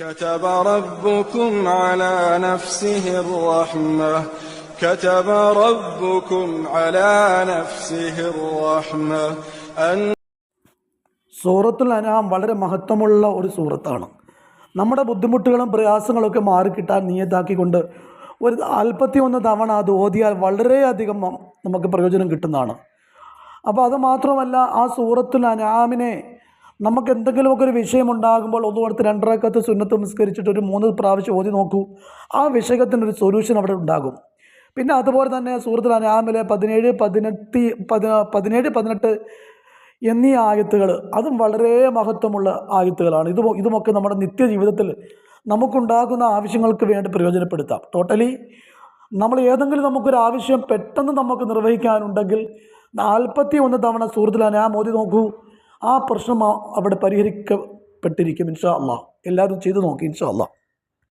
كتب ربكم على نفسه الرحمة كتب ربكم على نفسه الرحمة أن സൂറത്തുൽ അനാം വളരെ മഹത്വമുള്ള ഒരു സൂറത്താണ് നമ്മുടെ ബുദ്ധിമുട്ടുകളും പ്രയാസങ്ങളൊക്കെ മാറിക്കിട്ടാൻ നിയത്താക്കിക്കൊണ്ട് ഒരു നാൽപ്പത്തി ഒന്ന് തവണ അത് ഓതിയാൽ വളരെയധികം നം- നമുക്ക് പ്രയോജനം കിട്ടുന്നതാണ് അപ്പോൾ അത് മാത്രമല്ല ആ സൂറത്തുൽ അനാമിനെ നമുക്ക് എന്തെങ്കിലുമൊക്കെ ഒരു വിഷയമുണ്ടാകുമ്പോൾ ഒന്നുകൊടുത്ത് രണ്ടരക്കത്ത് സുന്നത്ത് നിസ്കരിച്ചിട്ട് ഒരു മൂന്ന് പ്രാവശ്യം ഓതി നോക്കൂ. ആ വിഷയത്തിനൊരു സൊല്യൂഷൻ അവിടെ ഉണ്ടാകും. പിന്നെ അതുപോലെ തന്നെ സൂറത്തുൽ അനാമിലെ പതിനേഴ് പതിനെട്ട് പതി പതിനേഴ് പതിനെട്ട് എന്നീ ആയത്തുകൾ അതും വളരെ മഹത്വമുള്ള ആയത്തുകളാണ്. ഇത് ഇതുമൊക്കെ നമ്മുടെ നിത്യജീവിതത്തിൽ നമുക്കുണ്ടാകുന്ന ആവശ്യങ്ങൾക്ക് വേണ്ടി പ്രയോജനപ്പെടുത്താം. ടോട്ടലി നമ്മൾ ഏതെങ്കിലും നമുക്കൊരു ആവശ്യം പെട്ടെന്ന് നമുക്ക് നിർവഹിക്കാനുണ്ടെങ്കിൽ നാൽപ്പത്തി ഒന്ന് തവണ സുഹൃത്തിൽ ഞാൻ മോദി നോക്കൂ. ആ പ്രശ്നം അവിടെ പരിഹരിക്കപ്പെട്ടിരിക്കും ഇൻഷാ അള്ളാഹ് എല്ലാവരും ചെയ്തു നോക്കി ഇൻഷാ അള്ളാഹ്